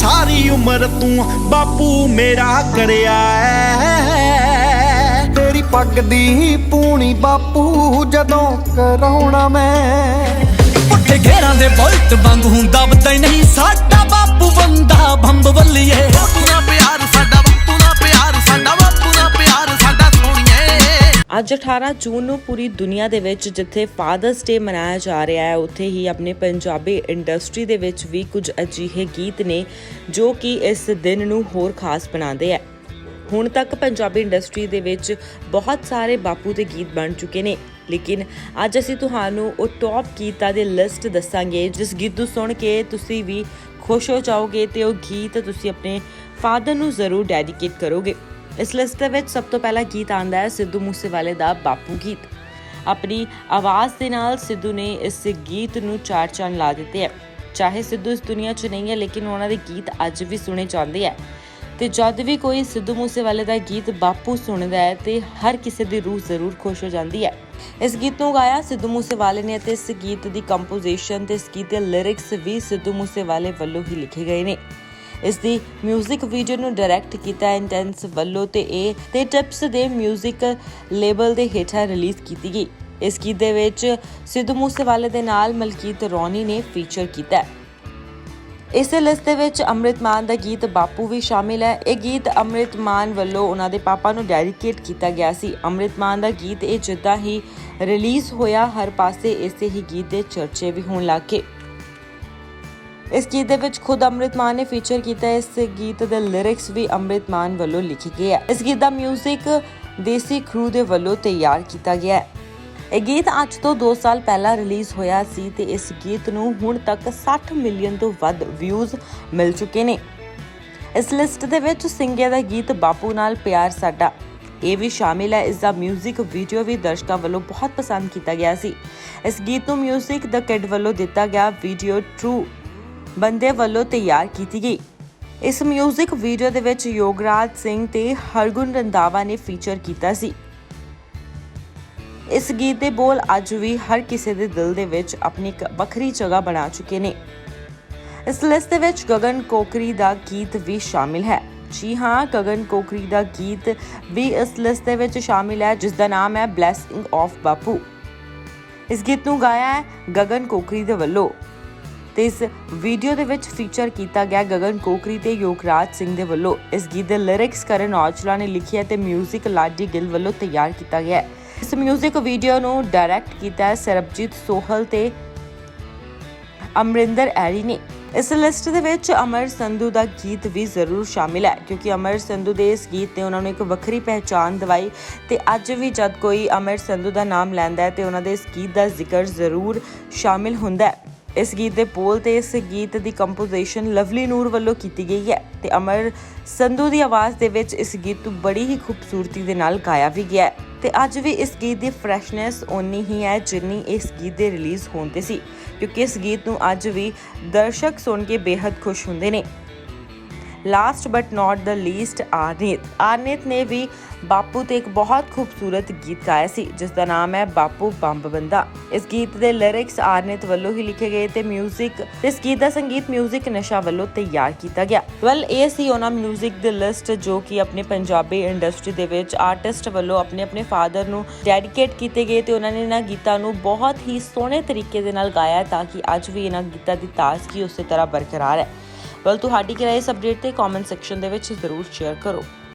ਸਾਰੀ ਉਮਰ ਤੂੰ ਬਾਪੂ ਮੇਰਾ ਕਰਿਆ ਐ। ਤੇਰੀ ਪੱਗ ਦੀ ਪੂਣੀ ਬਾਪੂ ਜਦੋਂ ਕਰਾਉਣਾ ਮੈਂ। ਪੁੱਠੇ ਘੇਰਾਂ ਦੇ ਬੁਲਟ ਵਾਂਗ ਹੁੰਦਾ ਬਤਾ ਨਹੀਂ ਸਾਡਾ ਬਾਪੂ ਬੰਦਾ, ਬੰਬ ਬੱਲੀਏ ਅੱਜ 18 ਜੂਨ ਨੂੰ ਪੂਰੀ ਦੁਨੀਆ ਦੇ ਵਿੱਚ ਜਿੱਥੇ ਫਾਦਰਸ ਡੇ ਮਨਾਇਆ ਜਾ ਰਿਹਾ ਹੈ, ਉੱਥੇ ਹੀ ਆਪਣੇ ਪੰਜਾਬੀ ਇੰਡਸਟਰੀ ਦੇ ਵਿੱਚ ਵੀ ਕੁਝ ਅਜਿਹੇ ਗੀਤ ਨੇ ਜੋ ਕਿ ਇਸ ਦਿਨ ਨੂੰ ਹੋਰ ਖਾਸ ਬਣਾਉਂਦੇ ਹੈ ਹੁਣ ਤੱਕ ਪੰਜਾਬੀ ਇੰਡਸਟਰੀ ਦੇ ਵਿੱਚ ਬਹੁਤ ਸਾਰੇ ਬਾਪੂ ਦੇ ਗੀਤ ਬਣ ਚੁੱਕੇ ਨੇ, ਲੇਕਿਨ ਅੱਜ ਅਸੀਂ ਤੁਹਾਨੂੰ ਉਹ ਟੌਪ ਗੀਤਾਂ ਦੀ ਲਿਸਟ ਦੱਸਾਂਗੇ, ਜਿਸ ਗੀਤ ਨੂੰ ਸੁਣ ਕੇ ਤੁਸੀਂ ਵੀ ਖੁਸ਼ ਹੋ ਜਾਓਗੇ ਤੇ ਉਹ ਗੀਤ ਤੁਸੀਂ ਆਪਣੇ ਫਾਦਰ ਨੂੰ ਜ਼ਰੂਰ ਡੈਡੀਕੇਟ ਕਰੋਗੇ। ਇਸ ਲਿਸਟ ਦੇ ਵਿੱਚ ਸਭ ਤੋਂ ਪਹਿਲਾ ਗੀਤ ਆਂਦਾ ਹੈ ਸਿੱਧੂ ਮੂਸੇਵਾਲੇ ਦਾ ਬਾਪੂ ਗੀਤ। ਆਪਣੀ ਆਵਾਜ਼ ਦੇ ਨਾਲ ਸਿੱਧੂ ਨੇ ਇਸ ਗੀਤ ਨੂੰ ਚਾਰ ਚੰਨ ਲਾ ਦਿੱਤੇ ਹੈ। ਚਾਹੇ ਸਿੱਧੂ ਇਸ ਦੁਨੀਆ 'ਚ ਨਹੀਂ ਹੈ, ਲੇਕਿਨ ਉਹਨਾਂ ਦੇ ਗੀਤ ਅੱਜ ਵੀ ਸੁਣੇ ਜਾਂਦੇ ਹੈ। ਤੇ ਜਦ ਵੀ ਕੋਈ ਸਿੱਧੂ ਮੂਸੇਵਾਲੇ ਦਾ ਗੀਤ ਬਾਪੂ ਸੁਣਦਾ ਹੈ, ਤੇ ਹਰ ਕਿਸੇ ਦੀ ਰੂਹ ਜ਼ਰੂਰ ਖੁਸ਼ ਹੋ ਜਾਂਦੀ ਹੈ। ਇਸ ਗੀਤ ਨੂੰ ਗਾਇਆ ਸਿੱਧੂ ਮੂਸੇਵਾਲੇ ਨੇ ਅਤੇ ਇਸ ਗੀਤ ਦੀ ਕੰਪੋਜੀਸ਼ਨ ਤੇ ਇਸ ਗੀਤ ਦੇ ਲਿਰਿਕਸ ਵੀ ਸਿੱਧੂ ਮੂਸੇਵਾਲੇ ਵੱਲੋਂ ਹੀ ਲਿਖੇ ਗਏ ਨੇ। ਇਸ ਦੀ 뮤직 ਵੀਡੀਓ ਨੂੰ ਡਾਇਰੈਕਟ ਕੀਤਾ ਇੰਟੈਂਸ ਵੱਲੋਂ ਤੇ ਇਹ ਤੇ ਟਿਪਸ ਦੇ 뮤직 ਲੇਬਲ ਦੇ ਹੇਠਾਂ ਰਿਲੀਜ਼ ਕੀਤੀ ਗਈ ਇਸ ਗੀਤ ਦੇ ਵਿੱਚ ਸਿੱਧੂ ਮੂਸੇਵਾਲੇ ਦੇ ਨਾਲ ਮਲਕੀਤ ਰੌਣੀ ਨੇ ਫੀਚਰ ਕੀਤਾ ਹੈ ਇਸੇ ਲਿਸਟ ਦੇ ਵਿੱਚ ਅੰਮ੍ਰਿਤ ਮਾਨ ਦਾ ਗੀਤ ਬਾਪੂ ਵੀ ਸ਼ਾਮਿਲ ਹੈ ਇਹ ਗੀਤ ਅੰਮ੍ਰਿਤ ਮਾਨ ਵੱਲੋਂ ਉਹਨਾਂ ਦੇ ਪਾਪਾ ਨੂੰ ਡੈਡੀਕੇਟ ਕੀਤਾ ਗਿਆ ਸੀ ਅੰਮ੍ਰਿਤ ਮਾਨ ਦਾ ਗੀਤ ਇਹ ਜਿੱਦਾਂ ਹੀ ਰਿਲੀਜ਼ ਹੋਇਆ ਹਰ ਪਾਸੇ ਇਸੇ ਹੀ ਗੀਤ ਦੇ ਚਰਚੇ ਵੀ ਹੋਣ ਲੱਗੇ ਇਸ ਗੀਤ ਦੇ ਵਿੱਚ ਖੁਦ ਅੰਮ੍ਰਿਤ ਮਾਨ ਨੇ ਫੀਚਰ ਕੀਤਾ ਹੈ। ਇਸ ਗੀਤ ਦੇ ਲਿਰਿਕਸ ਵੀ ਅੰਮ੍ਰਿਤ ਮਾਨ ਵੱਲੋਂ ਲਿਖੇ ਗਏ ਹੈ ਇਸ ਗੀਤ ਦਾ 뮤직 ਦੇਸੀ ਖਰੂ ਦੇ ਵੱਲੋਂ ਤਿਆਰ ਕੀਤਾ ਗਿਆ ਹੈ ਇਹ ਗੀਤ ਅੱਜ ਤੋਂ 2 ਸਾਲ ਪਹਿਲਾਂ ਰਿਲੀਜ਼ ਹੋਇਆ ਸੀ ਤੇ ਇਸ ਗੀਤ ਨੂੰ ਹੁਣ ਤੱਕ 60 ਮਿਲੀਅਨ ਤੋਂ ਵੱਧ ਵਿਊਜ਼ ਮਿਲ ਚੁੱਕੇ ਨੇ ਇਸ ਲਿਸਟ ਦੇ ਵਿੱਚ ਸਿੰਗਿਆ ਦਾ ਗੀਤ ਬਾਪੂ ਨਾਲ ਪਿਆਰ ਸਾਡਾ ਇਹ ਵੀ ਸ਼ਾਮਿਲ ਹੈ ਇਸ ਦਾ 뮤직 ਵੀਡੀਓ ਵੀ ਦਰਸ਼ਕਾਂ ਵੱਲੋਂ ਬਹੁਤ ਪਸੰਦ ਕੀਤਾ ਗਿਆ ਸੀ ਇਸ ਗੀਤ ਨੂੰ 뮤직 ਦਾ ਕਿਡ ਵੱਲੋਂ ਦਿੱਤਾ ਗਿਆ ਵੀਡੀਓ ਟਰੂ ਬੰਦੇ ਵੱਲੋਂ ਤਿਆਰ ਕੀਤੀ ਗਈ। ਇਸ 뮤직 ਵੀਡੀਓ ਦੇ ਵਿੱਚ ਯੋਗਰਾਜ ਸਿੰਘ ਤੇ ਹਰਗੁਣ ਰੰਦਾਵਾ ਨੇ ਫੀਚਰ ਕੀਤਾ ਸੀ। ਇਸ ਗੀਤ ਦੇ ਬੋਲ ਅੱਜ ਵੀ ਹਰ ਕਿਸੇ ਦੇ ਦਿਲ ਦੇ ਵਿੱਚ ਆਪਣੀ ਇੱਕ ਵੱਖਰੀ ਜਗ੍ਹਾ ਬਣਾ ਚੁੱਕੇ ਨੇ। ਇਸ ਲਿਸਟ ਦੇ ਵਿੱਚ ਗਗਨ ਕੋਕਰੀ ਦਾ ਗੀਤ ਵੀ ਸ਼ਾਮਿਲ ਹੈ। ਜੀ ਹਾਂ, ਗਗਨ ਕੋਕਰੀ ਦਾ ਗੀਤ ਵੀ ਇਸ ਲਿਸਟ ਦੇ ਵਿੱਚ ਸ਼ਾਮਿਲ ਹੈ ਜਿਸ ਦਾ ਨਾਮ ਹੈ ਬਲੇਸਿੰਗ ਆਫ ਬਾਪੂ ਇਸ ਗੀਤ ਨੂੰ ਗਾਇਆ ਹੈ ਗਗਨ ਕੋਕਰੀ ਦੇ ਵੱਲੋਂ। ਤੇ ਇਸ ਵੀਡੀਓ ਦੇ ਵਿੱਚ ਫੀਚਰ ਕੀਤਾ ਗਿਆ ਗਗਨ ਕੋਕਰੀ ਤੇ ਯੋਗਰਾਜ ਸਿੰਘ ਦੇ ਵੱਲੋਂ ਇਸ ਗੀਤ ਦੇ ਲਿਰਿਕਸ ਕਰਨ ਔਜਲਾ ਨੇ ਲਿਖੀ ਹੈ ਤੇ 뮤직 ਲਾਡੀ ਗਿੱਲ ਵੱਲੋਂ ਤਿਆਰ ਕੀਤਾ ਗਿਆ ਹੈ ਇਸ 뮤직 ਵੀਡੀਓ ਨੂੰ ਡਾਇਰੈਕਟ ਕੀਤਾ ਹੈ ਸਰਬਜੀਤ ਸੋਹਲ ਤੇ ਅਮਰਿੰਦਰ ਐਰੀ ਨੇ ਇਸ ਲਿਸਟ ਦੇ ਵਿੱਚ ਅਮਰ ਸੰਧੂ ਦਾ ਗੀਤ ਵੀ ਜ਼ਰੂਰ ਸ਼ਾਮਿਲ ਹੈ ਕਿਉਂਕਿ ਅਮਰ ਸੰਧੂ ਦੇ ਇਸ ਗੀਤ ਨੇ ਉਹਨਾਂ ਨੂੰ ਇੱਕ ਵੱਖਰੀ ਪਹਿਚਾਣ ਦਿਵਾਈ ਤੇ ਅੱਜ ਵੀ ਜਦ ਕੋਈ ਅਮਰ ਸੰਧੂ ਦਾ ਨਾਮ ਲੈਂਦਾ ਹੈ ਤੇ ਉਹਨਾਂ ਦੇ ਇਸ ਗੀਤ ਦਾ ਜ਼ਿਕਰ ਜ਼ਰੂਰ ਸ਼ਾਮਿਲ ਹੁੰਦਾ ਹੈ ਇਸ ਗੀਤ ਦੇ ਬੋਲ ਤੇ ਇਸ ਗੀਤ ਦੀ ਕੰਪੋਜੀਸ਼ਨ ਲਵਲੀ ਨੂਰ ਵੱਲੋਂ ਕੀਤੀ ਗਈ ਹੈ ਤੇ ਅਮਰ ਸੰਧੂ ਦੀ ਆਵਾਜ਼ ਦੇ ਵਿੱਚ ਇਸ ਗੀਤ ਨੂੰ ਬੜੀ ਹੀ ਖੂਬਸੂਰਤੀ ਦੇ ਨਾਲ ਗਾਇਆ ਵੀ ਗਿਆ ਹੈ ਤੇ ਅੱਜ ਵੀ ਇਸ ਗੀਤ ਦੀ ਫਰੈਸ਼ਨੈਸ ਓਨੀ ਹੀ ਹੈ ਜਿੰਨੀ ਇਸ ਗੀਤ ਦੇ ਰਿਲੀਜ਼ ਹੋਣ ਤੇ ਸੀ, ਕਿਉਂਕਿ ਇਸ ਗੀਤ ਨੂੰ ਅੱਜ ਵੀ ਦਰਸ਼ਕ ਸੁਣ ਕੇ ਬੇहद ਖੁਸ਼ ਹੁੰਦੇ ਨੇ। last but not the least Arneet Arneet ਨੇ ਵੀ ਬਾਪੂ ਤੇ ਇੱਕ ਬਹੁਤ ਖੂਬਸੂਰਤ ਗੀਤ ਗਾਇਆ ਸੀ ਜਿਸ ਦਾ ਨਾਮ ਹੈ ਬਾਪੂ ਬੰਬ ਬੰਦਾ ਇਸ ਗੀਤ ਦੇ ਲਿਰਿਕਸ ਆਰਨੀਤ ਵੱਲੋਂ ਹੀ ਲਿਖੇ ਗਏ ਤੇ 뮤직 ਇਸ ਗੀਤ ਦਾ ਸੰਗੀਤ 뮤직 ਨਸ਼ਾ ਵੱਲੋਂ ਤਿਆਰ ਕੀਤਾ ਗਿਆ ਵੈਲ ਇਹ ਸੀ ਉਹਨਾਂ 뮤직 ਦੀ ਲਿਸਟ ਜੋ ਕਿ ਆਪਣੇ ਪੰਜਾਬੀ ਇੰਡਸਟਰੀ ਦੇ ਵਿੱਚ ਆਰਟਿਸਟ ਵੱਲੋਂ ਆਪਣੇ ਆਪਣੇ ਫਾਦਰ ਨੂੰ ਡੈਡੀਕੇਟ ਕੀਤੇ ਗਏ ਤੇ ਉਹਨਾਂ ਨੇ ਇਹਨਾਂ ਗੀਤਾਂ ਨੂੰ ਬਹੁਤ ਹੀ ਸੋਹਣੇ ਤਰੀਕੇ ਦੇ ਨਾਲ ਗਾਇਆ ਤਾਂ ਕਿ ਅੱਜ ਵੀ ਇਹਨਾਂ ਗੀਤਾਂ ਦੀ ਤਾਜ਼ਗੀ ਉਸੇ ਤਰ੍ਹਾਂ ਬਰਕਰਾਰ ਹੈ ਵੈਲ ਤੁਹਾਡੀ ਕਿਰਾਏ ਇਸ ਅਪਡੇਟ ਤੇ ਕਮੈਂਟ ਸੈਕਸ਼ਨ ਦੇ ਵਿੱਚ ਜ਼ਰੂਰ ਸ਼ੇਅਰ ਕਰੋ।